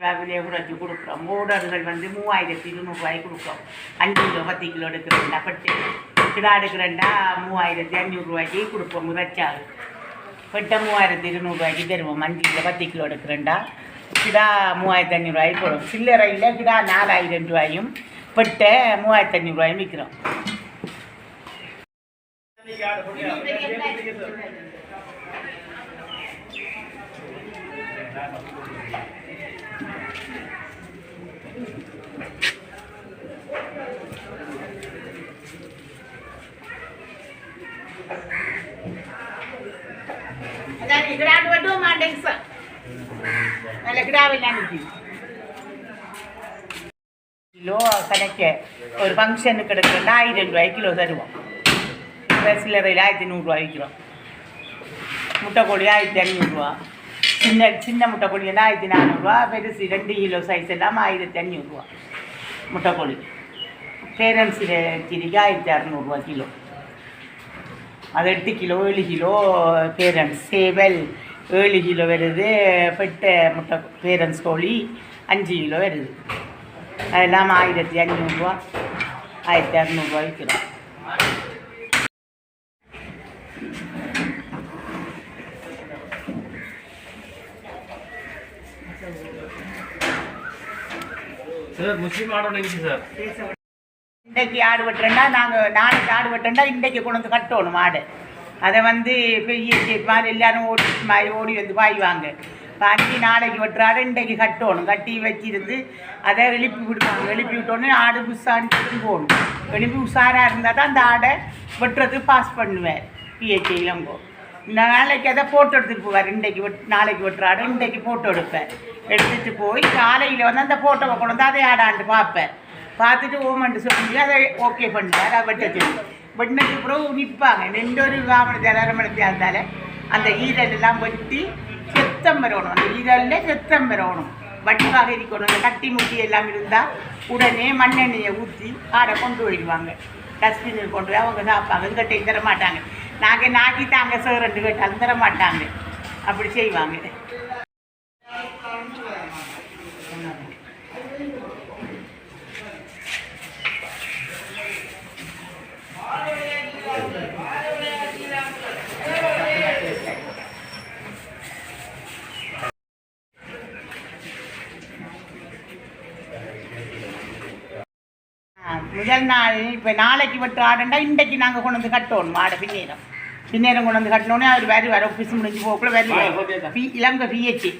விலை குறைச்சி கொடுக்குறோம். மூடர்கள் வந்து மூவாயிரத்தி இருநூறுவாய்க்கு கொடுக்குறோம். அஞ்சு கிலோ பத்து கிலோ எடுக்கிறேன்டா பட்டு. கிடா எடுக்கிறேன்டா மூவாயிரத்தி அஞ்சூறுரூவாய்க்கு கொடுப்போம் இறைச்சாறு. பெட்டை மூவாயிரத்தி இருநூறுவாய்க்கு தருவோம். அஞ்சு கிலோ பத்து கிலோ எடுக்கிறேன்டா. கிடா மூவாயிரத்தி அஞ்சூறுவாய்க்கு போடும் சில்லறையில் கிடா நாலாயிரம் ரூபாயும் பெட்டை மூவாயிரத்தி அஞ்சூறுவாயும் விற்கிறோம் அதான் கிடாண்டு மட்டும் மாட்டேங்க சார் நல்ல கிடாவெல்லாம் கிலோ கணக்க ஒரு ஃபங்க்ஷனுக்கு எடுக்கிறோன்னா ஆயிரம் ரூபாய் கிலோ தருவோம் சில்லறையில் ஆயிரத்தி நூறுரூவா விற்கிறோம் முட்டைக்கோழி ஆயிரத்தி அஞ்சூறுரூவா சின்ன சின்ன முட்டைக்கோழின்னா ஆயிரத்தி நானூறுரூவா பெருசு ரெண்டு கிலோ சைஸ் எல்லாம் ஆயிரத்தி அஞ்சூறுரூவா முட்டைக்கோழி பேரன்ஸ் கிரிக்கு ஆயிரத்தி அறநூறுரூவா கிலோ அது எட்டு கிலோ ஏழு கிலோ பேரன்ஸ் சேவல். ஏழு கிலோ வருது பெட்ட முட்டை பேரன்ஸ் கோழி அஞ்சு கிலோ வருது. அதெல்லாம் ஆயிரத்தி அஞ்சூறுரூவா ஆயிரத்தி அறநூறுவா விற்கிறோம் சார் முஸ்லீம் ஆர்டர் சார். இன்றைக்கு ஆடு வெட்டுறேன்னா நாங்கள் நாளைக்கு ஆடு வெட்டுறேன்னா இன்றைக்கு கொண்டு வந்து கட்டணும் ஆடு. அதை வந்து பெரிய மாதிரி எல்லாரும் ஓடி மாதிரி ஓடி வந்து பாய்வாங்க. பாய்ச்சி நாளைக்கு வெட்டுறாரு இன்றைக்கு கட்டணும். கட்டி வச்சிருந்து அதை எழுப்பி விடுவாங்க. எழுப்பி விட்டோன்னே ஆடு புஷான்னு போகணும். எழுப்பி உஷாராக இருந்தால் தான் அந்த ஆடை வெட்டுறதுக்கு பாஸ் பண்ணுவேன் பிஹெச்ஐ இளங்கோ. நாளைக்கு அதை ஃபோட்டோ எடுத்துகிட்டு போவார். இன்றைக்கு வெட் நாளைக்கு வெட்டுறாடு இன்றைக்கு ஃபோட்டோ எடுப்பேன் எடுத்துகிட்டு போய் காலையில் வந்து அந்த ஃபோட்டோவை கொண்டு வந்து அதை ஆடாண்டு பார்ப்பேன் பார்த்துட்டு ஓமன்ட்டு சொல்லி அதை ஓகே பண்ணுவார் அதை வெட்ட சொல்லி வெட்டினதுக்கு பிறகு நிற்பாங்க ரெண்டு ஒரு காமணத்தை அரமணத்தையாக இருந்தாலும் அந்த ஈரலெல்லாம் வெட்டி செத்தம் வரணும் அந்த ஈரலில் செத்தம் வரணும் வட்டிவாக இருக்கணும் அந்த கட்டி முட்டி எல்லாம் இருந்தால் உடனே மண்ணெண்ணெயை ஊற்றி ஆடை கொண்டு போயிடுவாங்க. டஸ்ட்பினில் கொண்டு போய் அவங்க சாப்பாங்க எங்கிட்ட தர மாட்டாங்க நாங்கள் நாக்கி தாங்க சார் ரெண்டு கேட்டாலும் தர மாட்டாங்க அப்படி செய்வாங்க. முதல் நாள் இப்போ நாளைக்கு வெட்டு ஆடுண்டா இன்றைக்கு நாங்கள் கொண்டு வந்து கட்டணும் ஆடை பின்னேரம். பின்னேரம் கொண்டு வந்து கட்டினோடனே அவர் வேறு வர ஆஃபீஸ் முடிஞ்சு போக்குள்ள வேறு பி இளங்க பிஹெச்சி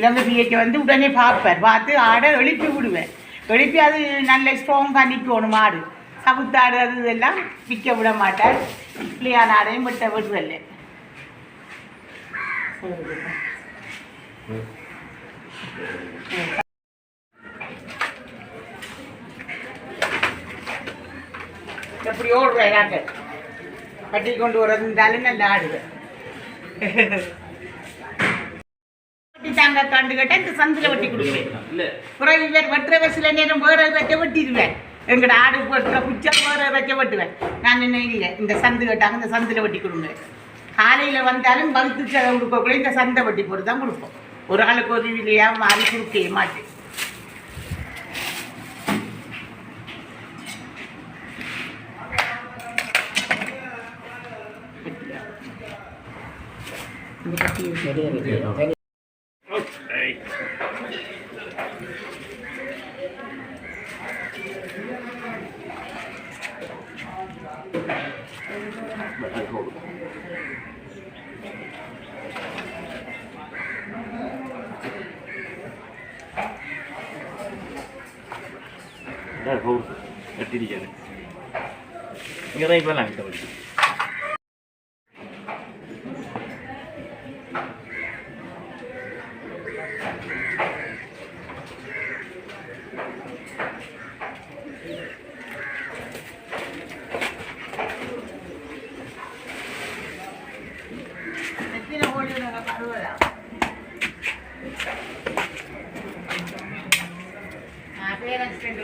இளங்க பிஹெச்சி வந்து உடனே பார்ப்பார். பார்த்து ஆடை எழுப்பி விடுவேன் எழுப்பி அது நல்ல ஸ்ட்ராங்காக நிற்கணும் ஆடு சவுத்தாடு அது இதெல்லாம் விற்க விட மாட்டார். பிள்ளையான ஆடையும் விட்ட விடுறல்ல. எப்படி ஓடுறேன் நாங்கள் கட்டி கொண்டு வரதுனாலும் நல்ல ஆடுது தாங்க கண்டு கேட்டால் இந்த சந்தில் வெட்டி கொடுப்பேன். இல்ல. பிறகு இவர் வெட்டுற சில நேரம் வேற வச்ச வெட்டிடுவேன். எங்கட ஆடு வெட்டுற குச்சா வேற வச்ச வெட்டுவேன். நான் என்ன இல்லை இந்த சந்து கேட்டாங்க இந்த சந்தில் வெட்டி கொடுங்க. காலையில் வந்தாலும் பகுத்து செலவு கொடுக்கக்குள்ள இந்த சந்தை வெட்டி போட்டு தான் கொடுப்போம். ஒரு ஆளுக்கு ஒரு விலையாக மாறி கொடுக்கவே மாட்டேன். That hole, that did it. You're right, well, I'm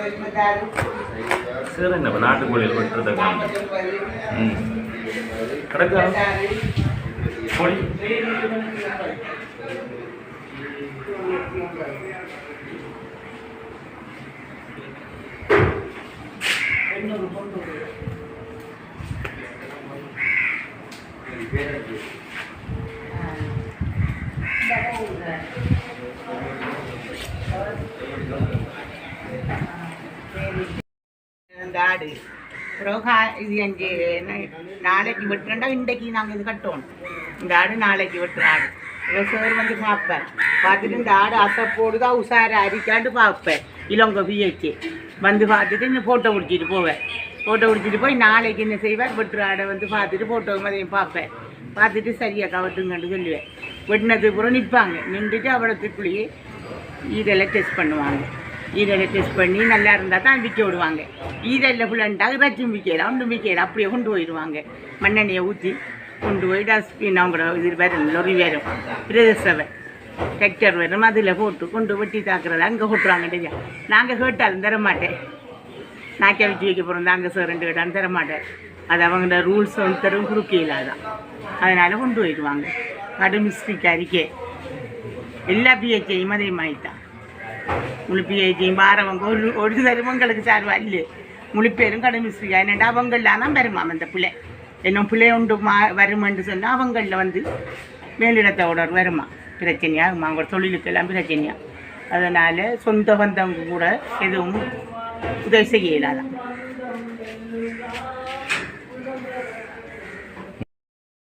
sir என்ன நாட்டுக்கோழியில் வெட்டுறதை ம். கிடக்கா? கோழி? இந்த ஆடு அப்புறம் ரோகா இது அஞ்சு நாளைக்கு விட்டுறண்டா இன்றைக்கு நாங்கள் இது கட்டணும் இந்த ஆடு நாளைக்கு வெட்டுற ஆடு இவன் சார் வந்து பார்ப்பேன் பார்த்துட்டு இந்த ஆடு அசை போடுதா அரிக்காண்டு பார்ப்பேன் இளங்க பிஹெச்சி வந்து பார்த்துட்டு இந்த ஃபோட்டோ பிடிச்சிட்டு போவேன் ஃபோட்டோ பிடிச்சிட்டு போய் நாளைக்கு என்ன செய்வார் வெட்டுற ஆடை வந்து பார்த்துட்டு ஃபோட்டோ மதியம் பார்ப்பேன் பார்த்துட்டு சரியாக்கா வெட்டுங்கன்னு சொல்லுவேன் வெட்டினதுக்கு அப்புறம் நிற்பாங்க நின்றுட்டு அவ்வளோத்துக்குள்ளேயே இதெல்லாம் டெஸ்ட் பண்ணுவாங்க ஈரலை டெஸ்ட் பண்ணி நல்லா இருந்தால் தான் விற்க விடுவாங்க. ஈரலில் ஃபுல்லாண்டாக ரச்சும் விற்கலாம் ஒன்றும் விற்கலாம் அப்படியே கொண்டு போயிடுவாங்க. மண்ணெண்ணெயை ஊற்றி கொண்டு போய் டஸ்ட்பின் அவங்களோட இது வரும் லொறி வரும் பிரதேசவை டிராக்டர் வரும் அதில் போட்டு கொண்டு வெட்டி தாக்குறது அங்கே கொட்டுறாங்க இல்லையா நாங்கள் கேட்டாலும் தர மாட்டேன். வச்சு வைக்க போகிறோம் நாங்கள் சார் ரெண்டு கேட்டாலும் தர மாட்டேன். அது அவங்களோட ரூல்ஸ் வந்து தரும் குறுக்கையில் தான் அதனால் கொண்டு போயிடுவாங்க. கடும் மிஸ்டேக் அறிக்கை எல்லா பிஹெச்ஐயும் அதே மாதிரி தான் முழுப்பியைத்தையும் பாரவங்க ஒரு ஒரு தருவங்களுக்கு சார் வரல முழிப்பேரும் கடமிஸ்திரியா என்னடா அவங்களாம் தான் வருமாம் அந்த பிள்ளை இன்னும் பிள்ளை உண்டு மா வருமென்று சொன்னால் அவங்களில் வந்து மேலிடத்தோட வருமா பிரச்சனையா அவங்க தொழிலுக்கெல்லாம் பிரச்சனையா அதனால் சொந்த பந்தவங்க கூட எதுவும் உதவி செய்ய இயலாதான்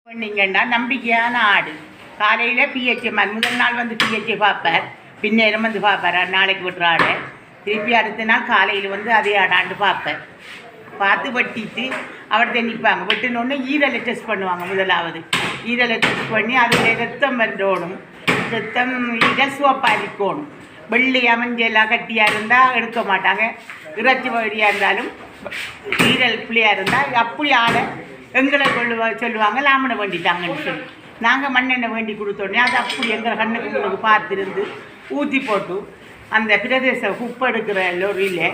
பண்ணீங்கன்னா நம்பிக்கையான ஆடு காலையில் பிஹெச்ஏ முதல் நாள் வந்து பிஹெச்ஏ பார்ப்பார் பின்னேரம் வந்து பார்ப்பார். நாளைக்கு விட்டுற ஆடை திருப்பி அடுத்த நாள் காலையில் வந்து அதே ஆடாண்டு பார்ப்பேன் பார்த்து வெட்டிட்டு அவர்கிட்ட நிற்பாங்க வெட்டினோடனே ஈரலை டெஸ்ட் பண்ணுவாங்க முதலாவது. ஈரலை டெஸ்ட் பண்ணி அதில் ரத்தம் வந்துடணும் ரத்தம் ஈரல் சிவப்பாக இருக்கணும் வெள்ளி அமைஞ்செல்லாம் கட்டியாக இருந்தால் எடுக்க மாட்டாங்க. இறைச்சி வழியாக இருந்தாலும் ஈரல் பிள்ளையாக இருந்தால் அப்படி ஆட எங்களை கொள்ளுவா சொல்லுவாங்க. லாமனை வேண்டிட்டாங்கன்னு சொல்லி. நாங்கள் மண்ணெண்ணெய் வேண்டி கொடுத்தோடனே அது அப்படி எங்கள் கண்ணுக்கு உங்களுக்கு பார்த்துருந்து ஊற்றி போட்டு அந்த பிரதேச உப்படுக்கிற லொரியில்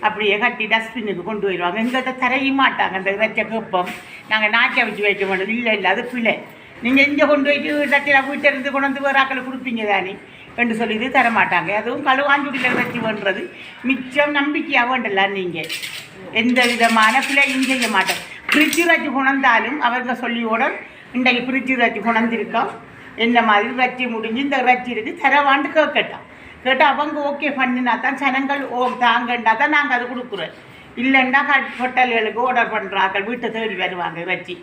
அப்படியே கட்டி டஸ்ட்பின்னுக்கு கொண்டு வருவாங்க எங்கள்கிட்ட தரைய மாட்டாங்க அந்த இறைச்ச குப்பம். நாங்கள் நாக்கை வச்சு வைக்க மாட்டோம். இல்லை இல்லை அது பிள்ளை. நீங்கள் இங்கே கொண்டு போயிட்டு டட்டியில் வீட்டில் இருந்து கொண்டு வந்து வேறு ஆக்களை கொடுப்பீங்க தானே? என்று சொல்லி இது தரமாட்டாங்க அதுவும் கழுவாஞ்சுடியில் வச்சு பண்ணுறது மிச்சம் நம்பிக்கையாக வேண்டலாம் நீங்கள் எந்த விதமான பிள்ளையும் செய்ய மாட்டோம். ஃப்ரிட்ஜு வச்சு குணந்தாலும் அவங்க சொல்லியோட இன்றைக்கு ஃப்ரிட்ஜு வச்சு குணந்திருக்கோம் என்ன மாதிரி வச்சு முடிஞ்சு இந்த வச்சு இருக்கு தரவான்னு கேட்கட்டான் கேட்டால் அவங்க ஓகே பண்ணினா தான் ஜனங்கள் ஓ தாங்கன்னா தான் நாங்கள் அது கொடுக்குறோம். இல்லைன்னா ஹோட்டல்களுக்கு ஆர்டர் பண்ணுறாங்க வீட்டை தேடி வருவாங்க வச்சு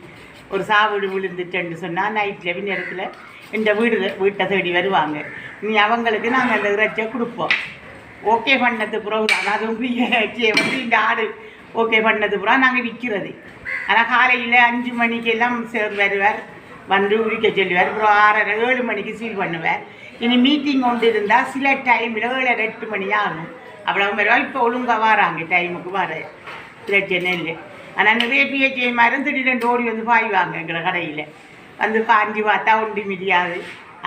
ஒரு சாவிடு விழுந்துட்டேன்னு சொன்னால் நைட்டில் நேரத்தில் இந்த வீடு வீட்டை தேடி வருவாங்க. நீ அவங்களுக்கு நாங்கள் அந்த இறைச்சியை கொடுப்போம். ஓகே பண்ணது பிறகு தான் அதுவும் இறைச்சியை வந்து இந்த ஆடு ஓகே பண்ணது பிறகு நாங்கள் விற்கிறது. ஆனால் காலையில் அஞ்சு மணிக்கெல்லாம் சேர் வருவார். வந்து உரிக்க சொல்லுவார். அப்புறம் ஆறரை ஏழு மணிக்கு சீல் பண்ணுவார். இனி மீட்டிங் கொண்டு இருந்தால் சில டைமில் ஏழரை எட்டு மணி ஆகும். அவ்வளோ வருவா இப்போ ஒழுங்காக வராங்க டைமுக்கு வர பிரச்சனை இல்லை. ஆனால் நிறைய பிஹெச்ஐ மாதிரி திடீர்னு ஓடி வந்து பாய்வாங்க எங்களை கடையில். வந்து பாஞ்சு பார்த்தா ஒன்று முடியாது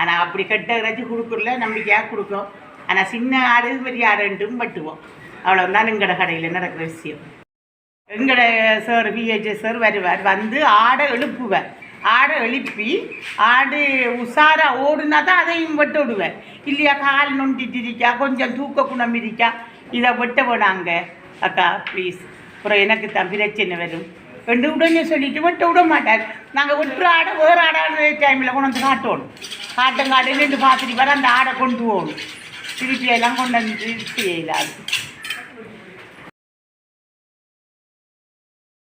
ஆனால் அப்படி கட்ட இறைச்சி கொடுக்குறல நம்பிக்கையாக கொடுக்கும். ஆனால் சின்ன ஆடு பெரிய ஆடுன்ட்டும் பட்டுவோம் அவ்வளோதான் எங்களோட கடையில் நடக்கிற விஷயம். எங்களோட சார் பிஹெச்ஏ சார் வருவார். வந்து ஆடை எழுப்புவார். ஆடை எழுப்பி ஆடு உஷாராக ஓடுனா தான் அதையும் வெட்ட விடுவேன். இல்லையா கால் நொண்டிட்டு இருக்கா கொஞ்சம் தூக்க குணம் இருக்கா? இதை வெட்ட விடாங்க. அக்கா ப்ளீஸ் அப்புறம் எனக்கு தான் பிரச்சனை வரும். ரெண்டு உடனே சொல்லிட்டு வெட்ட விட மாட்டார். நாங்கள் ஒற்று ஆடை வேறு ஆடாடுற டைமில் கொண்டு வந்து காட்டணும் காட்டும் காட்டுன்னு பார்த்துட்டு வர அந்த ஆடை கொண்டு போகணும் திருப்பி எல்லாம் கொண்டு வந்து செய்யலாது.